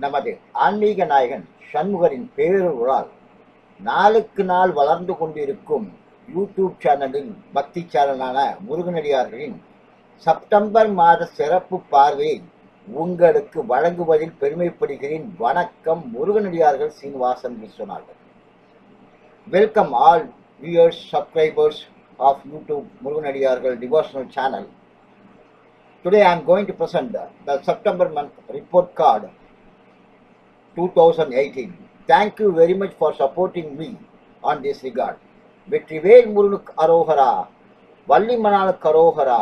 நமது ஆன்மீக நாயகன் சண்முகரின் பேரருளால் நாளுக்கு நாள் வளர்ந்து கொண்டிருக்கும் யூடியூப் சேனலின் பக்தி சேனலான முருகனடியார்களின் செப்டம்பர் மாத சிறப்பு பார்வையை உங்களுக்கு வழங்குவதில் பெருமைப்படுகிறேன். வணக்கம் முருகனடியார்கள் Srinivasan Viswanathan welcome all viewers subscribers of YouTube முருகனடியார்கள் devotional channel Today I am going to present the, the September month report card 2018. Thank you very much for supporting me on this regard. வெற்றிவேல் முருகனுக்கு அரோகரா வள்ளிமணாளுக்கு அரோகரா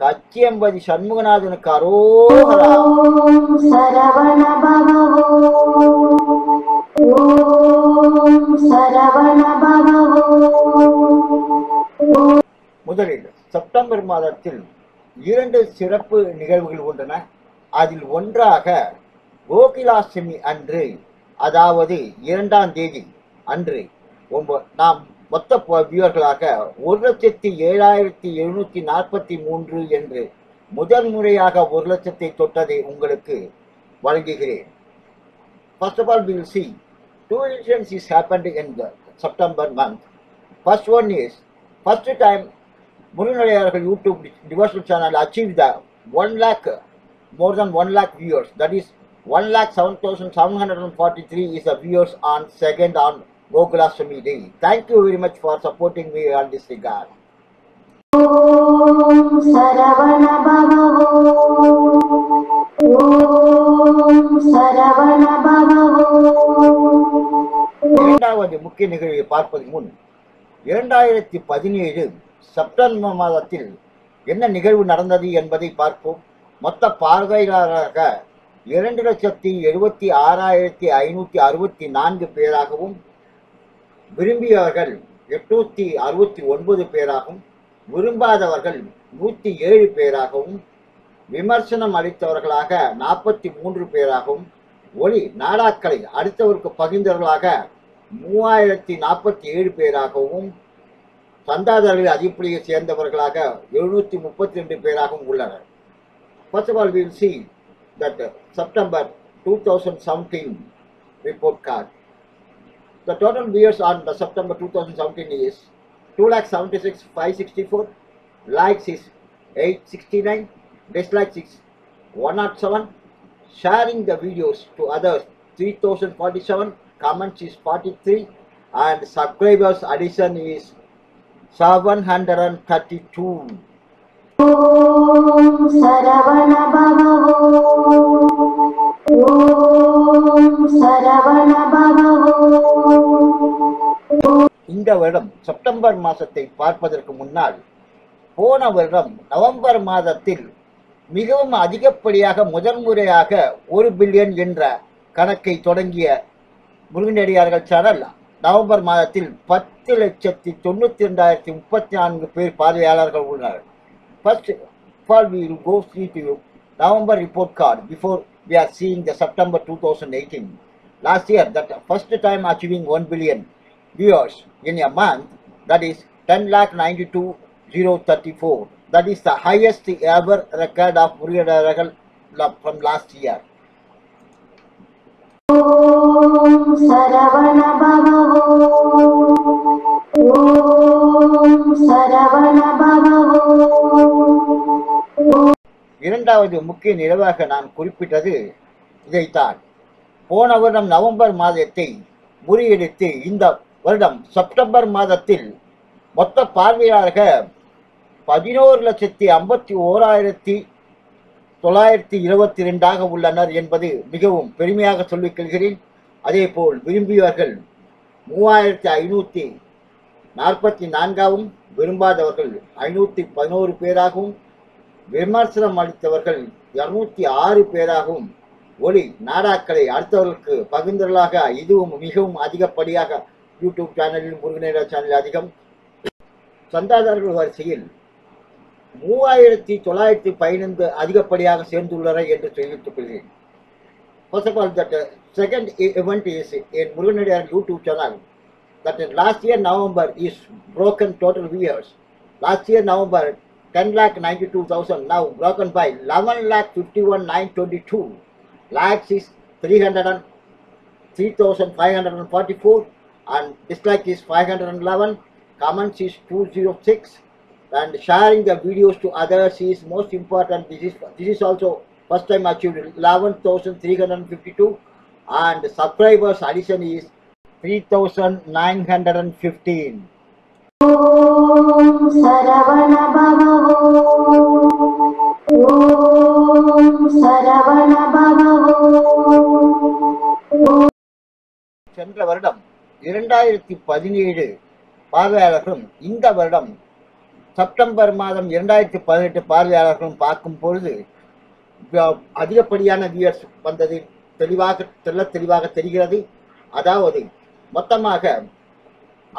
கச்சியம்பதி சண்முகநாதனுக்கு அரோகரா ஓம் சரவண பவோ ஓம் சரவண பவோ முதலில் September மாதத்தில் இரண்டு சிறப்பு நிகழ்வுகள் உள்ளன அதில் ஒன்றாக கோகிலாஷ்டமி அன்று அதாவது இரண்டாம் தேதி அன்று நாம் மொத்த வியூவர்களாக ஒரு லட்சத்தி ஏழாயிரத்தி எழுநூத்தி நாற்பத்தி மூன்று என்று முதல் முறையாக ஒரு லட்சத்தை தொட்டதை உங்களுக்கு வழங்குகிறேன். First of all we'll see two instances happened in the September month. First one is, first time Murunalayar's YouTube devotional channel achieved the 1 lakh, more than 1 lakh viewers. That is 1 lakh 7,743 is the viewers on second on Gokulashtami day. Thank you very much for supporting me on this regard. Om Saravana Bhava இரண்டாவது முக்கிய நிகழ்வை பார்ப்பதற்கு முன் இரண்டாயிரத்தி பதினேழு September மாதத்தில் என்ன நிகழ்வு நடந்தது என்பதை பார்ப்போம். மொத்த பார்வையாளராக இரண்டு லட்சத்தி எழுபத்தி ஆறாயிரத்தி ஐநூற்றி அறுபத்தி நான்கு பேராகவும் விரும்பியவர்கள் எட்நூத்தி அறுபத்தி ஒன்பது பேராகவும் விரும்பாதவர்கள் நூற்றி ஏழு பேராகவும் விமர்சனம் அளித்தவர்களாக நாற்பத்தி மூன்று பேராகவும் ஒளி நாடாக்களை அடுத்தவருக்கு பகிர்ந்தவர்களாக மூவாயிரத்தி நாற்பத்தி ஏழு பேராகவும் சந்தாதாரர்கள் அடிப்படையை சேர்ந்தவர்களாக எழுநூற்றி முப்பத்தி ரெண்டு பேராகவும் உள்ளனர் first of all we'll see that September two thousand seventeen report card the total viewers on the September two thousand seventeen years two lakh seventy six card The total viewers on the September 2017 is six one nought seven sharing the videos Sharing the three thousand forty seven comments is 43, and subscribers addition is 732. இந்த வருடம் செப்டம்பர் மாதத்தை பார்ப்பதற்கு முன்னால் போன வருடம் November மாதத்தில் மிகவும் அதிகப்படியாக முதன்முறையாக ஒரு பில்லியன் என்ற கணக்கை தொடங்கிய முருகனடியார்கள் சரல் நவம்பர் மாதத்தில் பத்து லட்சத்தி தொண்ணூற்றி ரெண்டாயிரத்தி முப்பத்தி நான்கு பேர் பார்வையாளர்கள் உள்ளனர் first fall we go see November report card before we are seeing the September two thousand eighteen last year that first time achieving one billion viewers in a month that is ten lakh ninety two zero thirty four that is the highest ever record of முருகனர்கள் from last year Saravana ஓம் சரவண இரண்டாவது முக்கிய நிலவாக நான் குறிப்பிட்டது இதைத்தான். போன வருடம் November மாதத்தை முறியடித்து இந்த வருடம் செப்டம்பர் மாதத்தில் மொத்த பார்வையாளர்கள் பதினோரு லட்சத்தி ஐம்பத்தி ஓராயிரத்தி தொள்ளாயிரத்தி இருபத்தி ரெண்டாக உள்ளனர் என்பது மிகவும் பெருமையாக சொல்லிக் கொள்கிறேன். அதேபோல் விரும்பியவர்கள் மூவாயிரத்தி ஐநூற்றி நாற்பத்தி நான்காகவும் விரும்பாதவர்கள் ஐநூற்றி பதினோரு பேராகவும் விமர்சனம் அளித்தவர்கள் இருநூத்தி ஆறு பேராகவும் ஒளி நாடாக்களை அடுத்தவர்களுக்கு பகிர்ந்தவர்களாக இதுவும் மிகவும் அதிகப்படியாக யூடியூப் சேனலில் முருகநேர சேனல் அதிகம். சந்தாதாரர்கள் வரிசையில் மூவாயிரத்தி தொள்ளாயிரத்தி பதினைந்து அதிகப்படியாக சேர்ந்துள்ளனர் என்று தெரிவித்துக் கொள்கிறேன். First of all, that uh, second event is in Muruganadiar YouTube channel. that last year November is broken total viewers. Last year November 10 lakh 92,000 now broken by 11 lakh 51 922. Lakhs is 300 and 3,544 and dislike is 511. Comments is 206 and sharing the videos to others is most important. This is this is also first time achieved 11,352 and subscribers addition is 3,915. சென்ற வருடம் இரண்டாயிரத்தி பதினேழு பார்வையாளர்களும் இந்த வருடம் September மாதம் இரண்டாயிரத்தி பதினெட்டு பார்வையாளர்களும் பார்க்கும் பொழுது அதிகப்படியான வியூவர்ஸ் வந்தது தெளிவாக தெல்ல தெளிவாக தெரிகிறது. அதாவது மொத்தமாக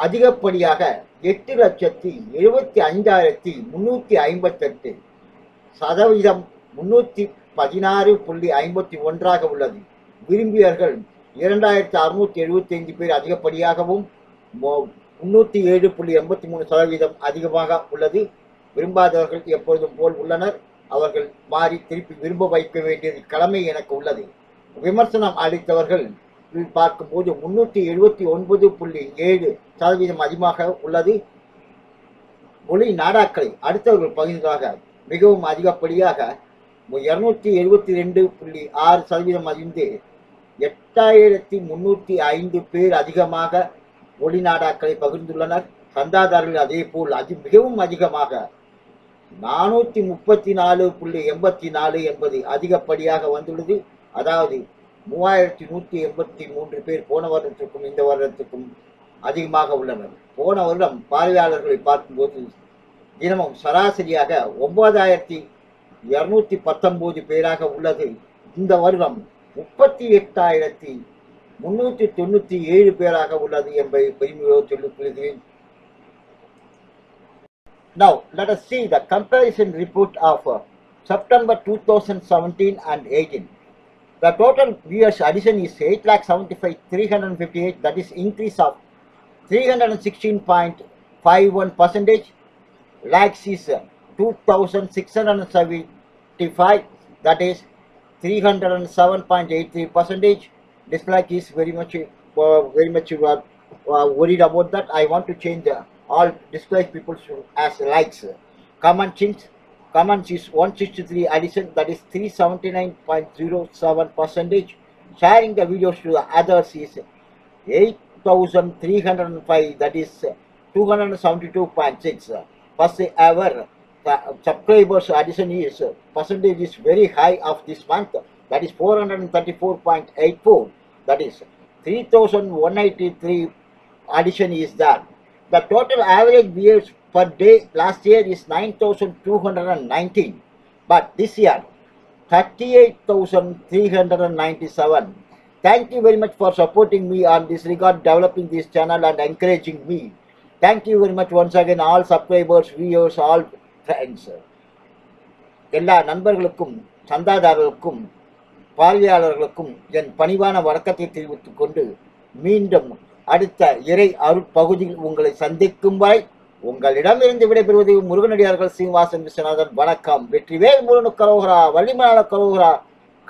அதிகப்படியாக எட்டு லட்சத்தி எழுபத்தி ஐந்தாயிரத்தி முன்னூற்றி ஐம்பத்தெட்டு சதவீதம் முன்னூற்றி பதினாறு புள்ளி ஐம்பத்தி ஒன்றாக உள்ளது. விரும்பியர்கள் இரண்டாயிரத்தி அறுநூற்றி எழுபத்தி ஐந்து பேர் அதிகப்படியாகவும் முன்னூற்றி ஏழு புள்ளி எண்பத்தி மூணு சதவீதம் அதிகமாக உள்ளது. விரும்பாதவர்கள் எப்பொழுதும் போல் உள்ளனர். அவர்கள் மாறி திருப்பி விரும்ப வைக்க வேண்டியது கடமை எனக்கு உள்ளது. விமர்சனம் அளித்தவர்கள் பார்க்கும்போது முன்னூற்றி எழுபத்தி ஒன்பது புள்ளி ஏழு சதவீதம் அதிகமாக உள்ளது. ஒளி நாடாக்களை அடுத்தவர்கள் பகிர்ந்ததாக மிகவும் அதிகப்படியாக இருநூற்றி எழுபத்தி ரெண்டு புள்ளி ஆறு சதவீதம் அதிர்ந்து எட்டாயிரத்தி முன்னூற்றி ஐந்து பேர் அதிகமாக ஒளி நாடாக்களை பகிர்ந்துள்ளனர். சந்தாதாரர்கள் அதே போல் அது மிகவும் அதிகமாக நானூற்றி முப்பத்தி நாலு புள்ளி எண்பத்தி நாலு என்பது அதிகப்படியாக வந்துள்ளது. அதாவது மூவாயிரத்தி நூற்றி எண்பத்தி மூன்று பேர் போன வருடத்திற்கும் இந்த வருடத்திற்கும் அதிகமாக உள்ளனர். போன வருடம் பார்வையாளர்களை பார்க்கும்போது தினமும் சராசரியாக ஒன்பதாயிரத்தி இருநூத்தி பத்தொன்பது பேராக உள்ளது. இந்த வருடம் முப்பத்தி எட்டாயிரத்தி முன்னூற்றி தொண்ணூற்றி ஏழு பேராக உள்ளது என்பதை பெருமையோடு சொல்லிக் கொள்கிறேன். Now, let us see the comparison report of uh, September 2017 and 18. The total viewers addition is 8,75,358, that is increase of 316.51 percentage. Likes is uh, 2,675, that is 307.83 percentage. Dislike is very much, uh, very much uh, uh, worried about that. I want to change uh, all dislike people as likes. Comment is comments is 163 addition that is 379.07 percentage. Sharing the videos to the others is 8,305 that is 272.6 first ever subscribers addition is percentage is very high of this month that is 434.84 that is 3183 addition is there the total average viewers per day last year is 9219 but this year 38,397. Thank you very much for supporting me on this regard, developing this channel and encouraging me. Thank you very much once again, all subscribers, viewers, all friends. எல்லா நண்பர்களுக்கும் சந்தாதாரர்களுக்கும் பார்வையாளர்களுக்கும் என் பணிவான வணக்கத்தை தெரிவித்துக் கொண்டு மீண்டும் அடுத்த இறை அருட்பகுதியில் உங்களை சந்திக்கும் வரை உங்களிடமிருந்து விடைபெறுவது முருகனடியார்கள் சீனிவாசன் விஸ்வநாதன். வணக்கம். வெற்றிவேல் முருகனு கரோகரா வள்ளிமலான கரோகரா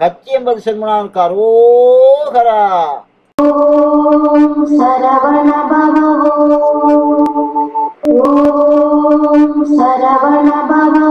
கச்சி என்பது சென்மனான் கரோகரா. சரவண பவ